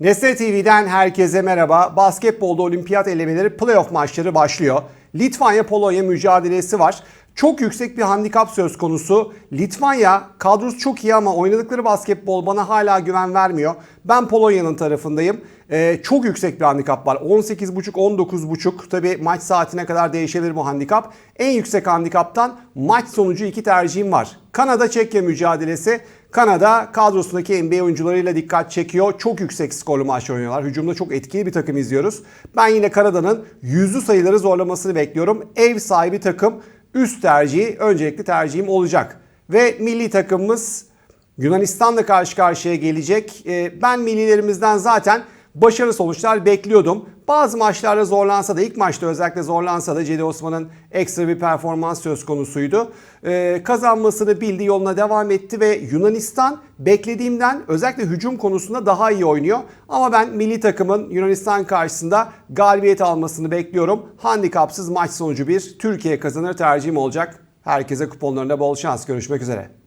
Nesne TV'den herkese merhaba. Basketbolda olimpiyat elemeleri playoff maçları başlıyor. Litvanya-Polonya mücadelesi var. Çok yüksek bir handikap söz konusu. Litvanya kadrosu çok iyi ama oynadıkları basketbol bana hala güven vermiyor. Ben Polonya'nın tarafındayım. Ee, çok yüksek bir handikap var. 18.5 19.5 tabi maç saatine kadar değişebilir bu handikap. En yüksek handikaptan maç sonucu iki tercihim var. Kanada Çekya mücadelesi. Kanada kadrosundaki NBA oyuncularıyla dikkat çekiyor. Çok yüksek skorlu maç oynuyorlar. Hücumda çok etkili bir takım izliyoruz. Ben yine Kanada'nın yüzlü sayıları zorlamasını bekliyorum. Ev sahibi takım üst tercihi öncelikli tercihim olacak. Ve milli takımımız Yunanistan'la karşı karşıya gelecek. Ee, Ben millilerimizden zaten başarılı sonuçlar bekliyordum. Bazı maçlarda zorlansa da ilk maçta özellikle zorlansa da Cedi Osman'ın ekstra bir performans söz konusuydu. Ee, kazanmasını bildi yoluna devam etti ve Yunanistan beklediğimden özellikle hücum konusunda daha iyi oynuyor. Ama ben milli takımın Yunanistan karşısında galibiyet almasını bekliyorum. Handikapsız maç sonucu bir Türkiye kazanır tercihim olacak. Herkese kuponlarında bol şans. Görüşmek üzere.